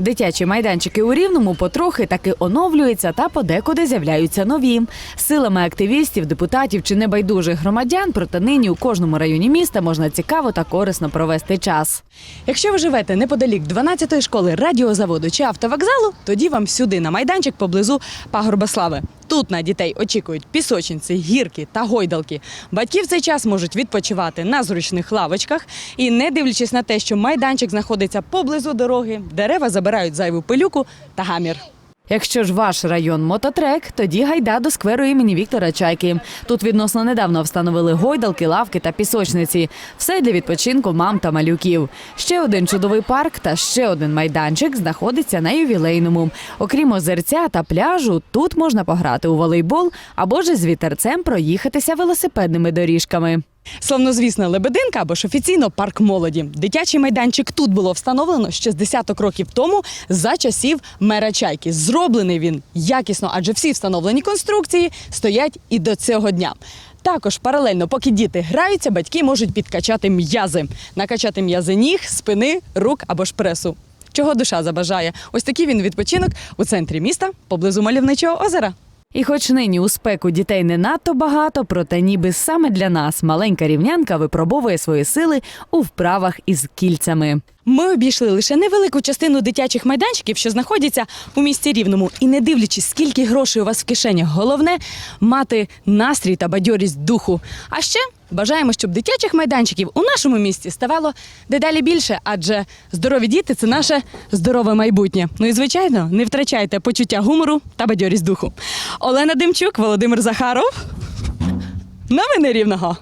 Дитячі майданчики у Рівному потрохи таки оновлюються та подекуди з'являються нові. Силами активістів, депутатів чи небайдужих громадян, проте нині у кожному районі міста можна цікаво та корисно провести час. Якщо ви живете неподалік 12-ї школи радіозаводу чи автовокзалу, тоді вам сюди на майданчик поблизу пагорба слави. Тут на дітей очікують пісочниці, гірки та гойдалки. Батьки в цей час можуть відпочивати на зручних лавочках і, не дивлячись на те, що майданчик знаходиться поблизу дороги, дерева забирають зайву пилюку та гамір. Якщо ж ваш район мототрек, тоді гайда до скверу імені Віктора Чайки. Тут відносно недавно встановили гойдалки, лавки та пісочниці. Все для відпочинку мам та малюків. Ще один чудовий парк та ще один майданчик знаходиться на ювілейному. Окрім озерця та пляжу, тут можна пограти у волейбол або ж з вітерцем проїхатися велосипедними доріжками. Славнозвісна Лебединка або ж офіційно парк молоді. Дитячий майданчик тут було встановлено ще з десяток років тому за часів мера чайки. Зроблений він якісно, адже всі встановлені конструкції стоять і до цього дня. Також паралельно, поки діти граються, батьки можуть підкачати м'язи, накачати м'язи ніг, спини, рук або ж пресу. Чого душа забажає? Ось такий він відпочинок у центрі міста поблизу мальовничого озера. І хоч нині у спеку дітей не надто багато, проте ніби саме для нас маленька рівнянка випробовує свої сили у вправах із кільцями. Ми обійшли лише невелику частину дитячих майданчиків, що знаходяться у місті Рівному. І не дивлячись, скільки грошей у вас в кишенях, головне мати настрій та бадьорість духу. А ще бажаємо, щоб дитячих майданчиків у нашому місті ставало дедалі більше, адже здорові діти це наше здорове майбутнє. Ну і звичайно, не втрачайте почуття гумору та бадьорість духу. Олена Демчук, Володимир Захаров. Новини Рівного.